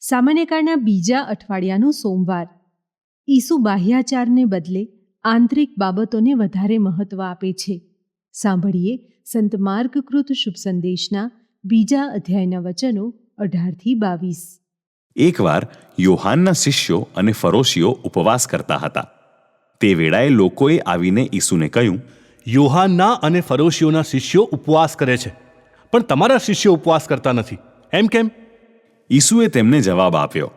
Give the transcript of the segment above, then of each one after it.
સામાન્યકાળના બીજા અઠવાડિયાનો સોમવાર. ઈસુ બાહ્યાચારને બદલે આંતરિક બાબતોને વધારે મહત્વ આપે છે. સાંભળીએ સંત માર્ગકૃત શુભ સંદેશના બીજા અધ્યાયના વચનો અઢારથી બાવીસ. એકવાર યોહાનના શિષ્યો અને ફરોશીઓ ઉપવાસ કરતા હતા. તે વેળાએ લોકોએ આવીને ઈસુને કહ્યું યોહાનના અને ફરોશીઓના શિષ્યો ઉપવાસ કરે છે પણ તમારા શિષ્યો ઉપવાસ કરતા નથી. એમ કેમ? ઈસુએ તેમને જવાબ આપ્યો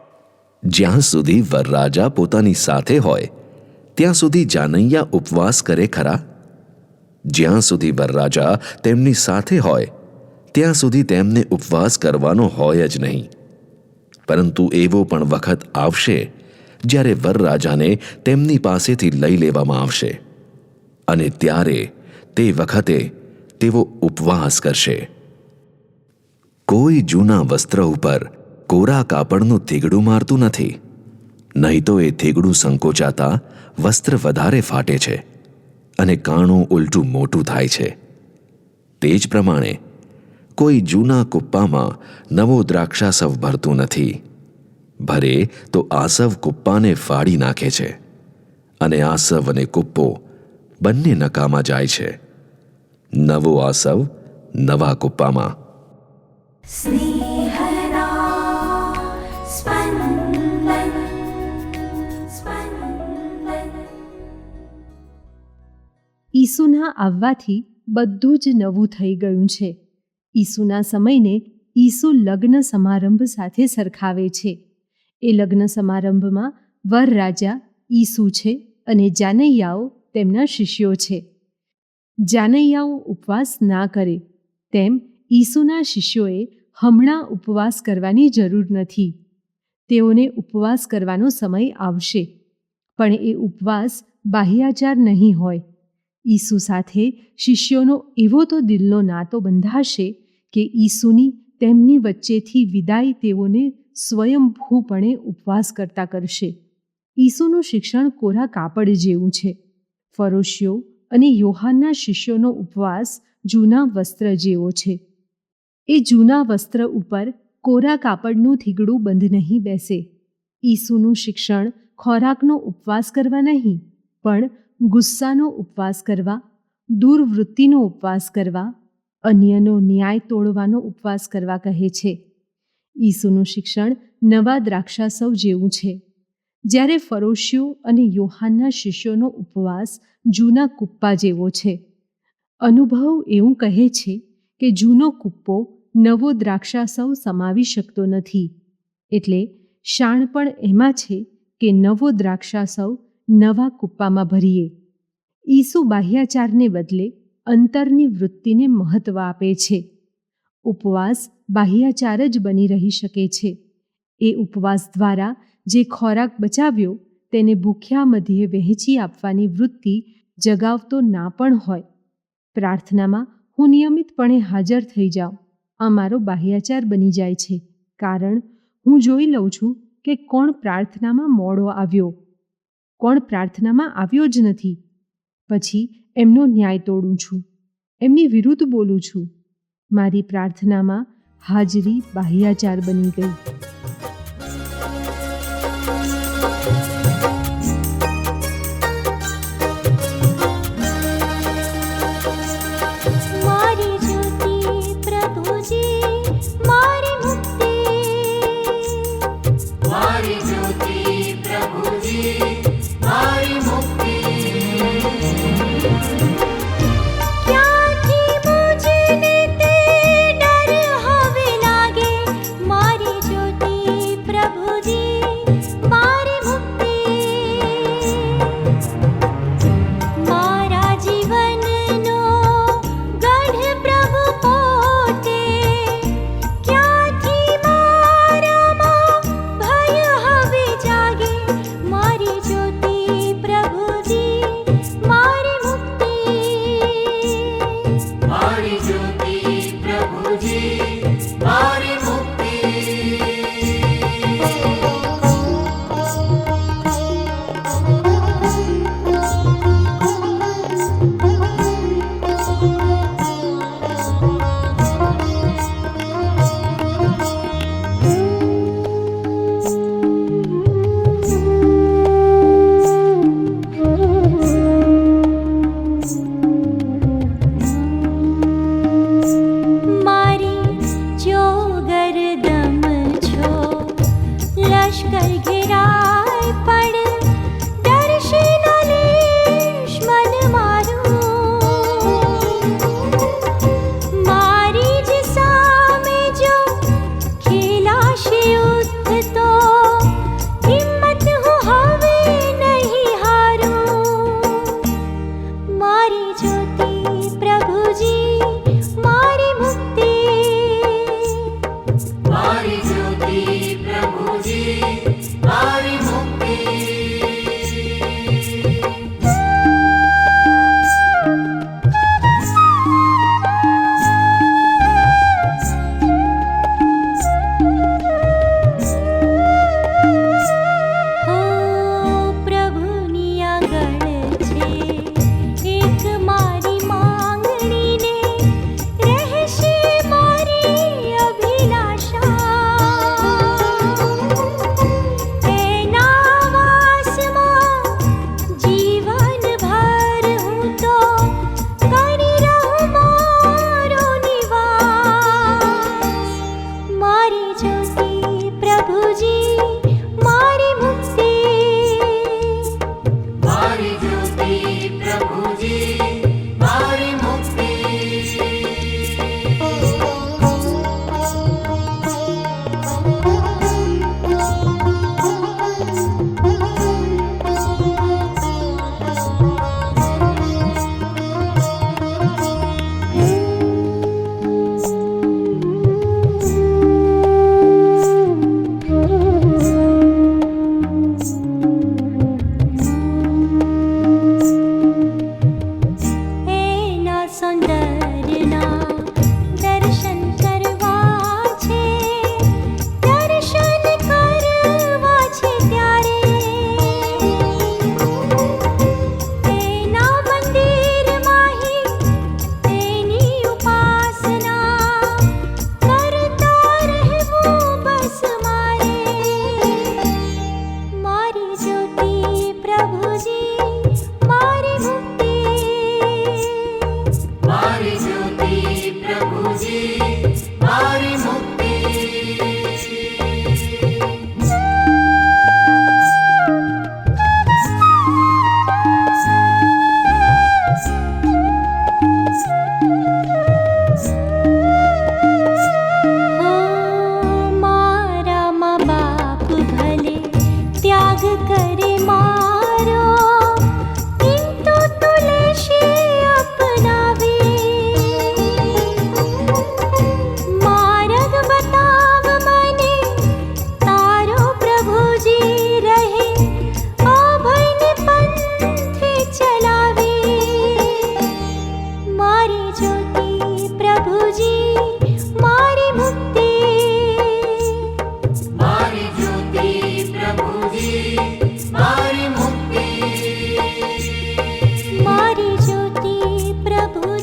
જ્યાં સુધી વરરાજા પોતાની સાથે હોય ત્યાં સુધી જાનૈયા ઉપવાસ કરે ખરા? જ્યાં સુધી વરરાજા તેમની સાથે હોય, ત્યાં સુધી તેમને ઉપવાસ કરવાનો હોય જ નહીં. પરંતુ એવો પણ વખત આવશે જ્યારે વરરાજાને તેમની પાસેથી લઈ લેવામાં આવશે અને ત્યારે તે વખતે તેઓ ઉપવાસ કરશે. કોઈ જૂના વસ્ત્ર ઉપર કોરા કાપડનું થીગડું મારતું નથી. નહીં તો એ થેગડું સંકોચાતા વસ્ત્ર વધારે ફાટે છે અને કાણું ઉલટું મોટું થાય છે. તે જ પ્રમાણે કોઈ જૂના કુપ્પામાં નવો દ્રાક્ષાસવ ભરતું નથી. ભરે તો આસવ કુપ્પાને ફાડી નાખે છે અને આસવ અને કુપ્પો બંને નકામાં જાય છે. નવો આસવ નવા કુપ્પામાં. ઈસુના આવવાથી બધું જ નવું થઈ ગયું છે. ઈસુના સમયને ઈસુ લગ્ન સમારંભ સાથે સરખાવે છે. એ લગ્ન સમારંભમાં વર રાજા ઈસુ છે અને જાનૈયાઓ તેમના શિષ્યો છે. જાનૈયાઓ ઉપવાસ ના કરે, તેમ ઈસુના શિષ્યોએ હમણાં ઉપવાસ કરવાની જરૂર નથી. તેઓને ઉપવાસ કરવાનો સમય આવશે, પણ એ ઉપવાસ બાહ્યાચાર નહીં હોય. ઈસુ સાથે શિષ્યોનો એવો તો દિલનો નાતો બંધાશે કે ઈસુની તેમની વચ્ચેથી વિદાય તેઓને સ્વયંભૂપણે ઉપવાસ કરતા કરશે. ઈસુનું શિક્ષણ કોરા કાપડ જેવું છે. ફરોશીઓ અને યોહાનના શિષ્યોનો ઉપવાસ જૂના વસ્ત્ર જેવો છે. એ જૂના વસ્ત્ર ઉપર કોરા કાપડનું થીગડું બંધ નહીં બેસે. ઈસુનું શિક્ષણ ખોરાકનો ઉપવાસ કરવા નહીં, પણ ગુસ્સાનો ઉપવાસ કરવા, દુર્વૃત્તિનો ઉપવાસ કરવા, અન્યનો ન્યાય તોડવાનો ઉપવાસ કરવા કહે છે. ઈસુનું શિક્ષણ નવા દ્રાક્ષાસવ જેવું છે. જ્યારે ફરોશીઓ અને યોહાનના શિષ્યોનો ઉપવાસ જૂના કુપ્પા જેવો છે. અનુભવ એવું કહે છે કે જૂનો કુપ્પો નવો દ્રાક્ષાસવ સમાવી શકતો નથી. એટલે શાણ પણ એમાં છે કે નવો દ્રાક્ષાસવ નવા કુપ્પામાં ભરીએ. ઈસુ બાહ્યાચારને બદલે અંતરની વૃત્તિને મહત્વ આપે છે. ઉપવાસ બાહ્યાચાર જ બની રહી શકે છે. એ ઉપવાસ દ્વારા જે ખોરાક બચાવ્યો, તેને ભૂખ્યા મધ્યે વહેંચી આપવાની વૃત્તિ જગાવતો ના પણ હોય. પ્રાર્થનામાં હું નિયમિતપણે હાજર થઈ જાઉં. આ મારો બાહ્યાચાર બની જાય છે. કારણ હું જોઈ લઉં છું કે કોણ પ્રાર્થનામાં મોડો આવ્યો. કોણ પ્રાર્થનામાં આવ્યો જ નથી. પછી એમનો ન્યાય તોડું છું. એમની વિરુદ્ધ બોલું છું. મારી પ્રાર્થનામાં હાજરી બાહ્યાચાર બની ગઈ. on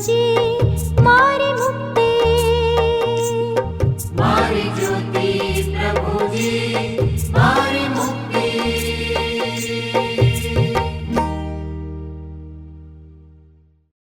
see